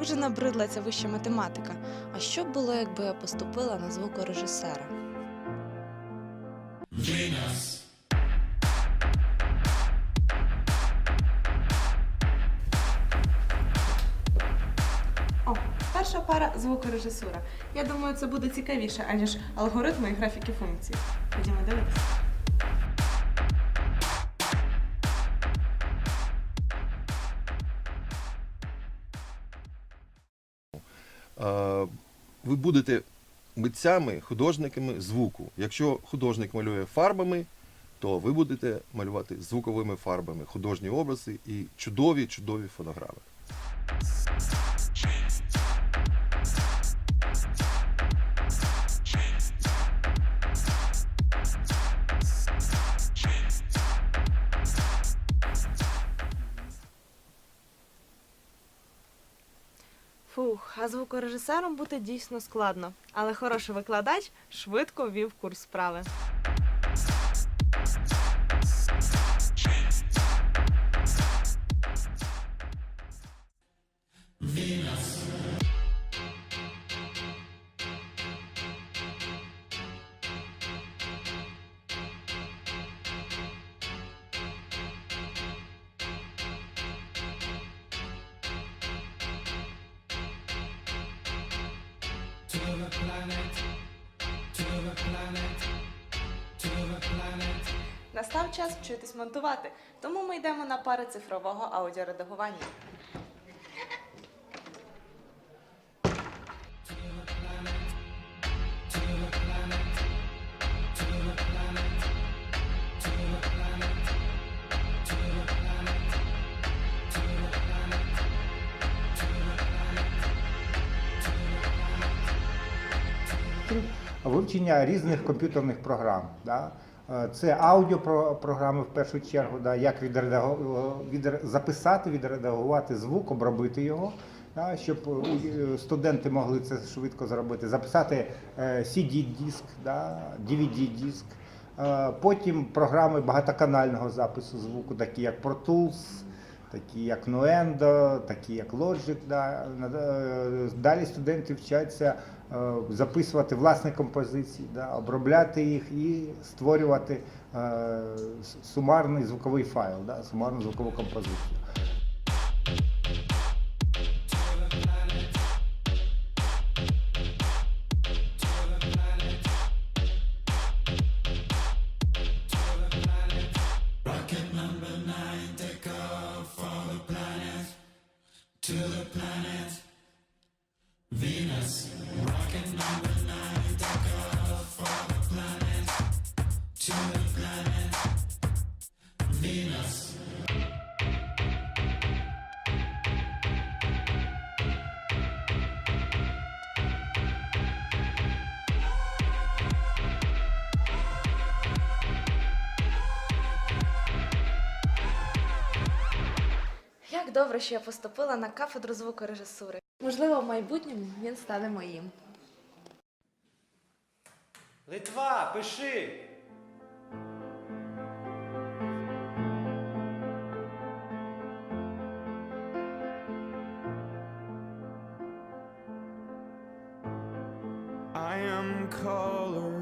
так вже набридла ця вища математика. А що б було, якби я поступила на звукорежисера? О, перша пара звукорежисура. Я думаю, це буде цікавіше, аніж алгоритми і графіки функцій. Ходімо дивитися. Ви будете митцями, художниками звуку. Якщо художник малює фарбами, то ви будете малювати звуковими фарбами художні образи і чудові, чудові фонограми. Фух, а звукорежисером бути дійсно складно, але хороший викладач швидко ввів курс справи. Настав час вчитись монтувати, тому ми йдемо на пари цифрового аудіоредагування. Вивчення різних комп'ютерних програм. Да? Е, Це аудіопрограми в першу чергу, да? як відредаго- відре- записати, відредагувати звук, обробити його, да? щоб е, студенти могли це швидко зробити. Записати е, CD-диск, да? DVD-диск. Е, Потім програми багатоканального запису звуку, такі як Pro Tools, такі як Nuendo, такі як Logic. Да. Е, Далі студенти вчаться е, записувати власні композиції, да, обробляти їх і створювати е, сумарний звуковий файл, да, сумарну звукову композицію. Як добре, що я поступила на кафедру звукорежисури. Можливо, в майбутньому він стане моїм. Литва, пиши! I am cold.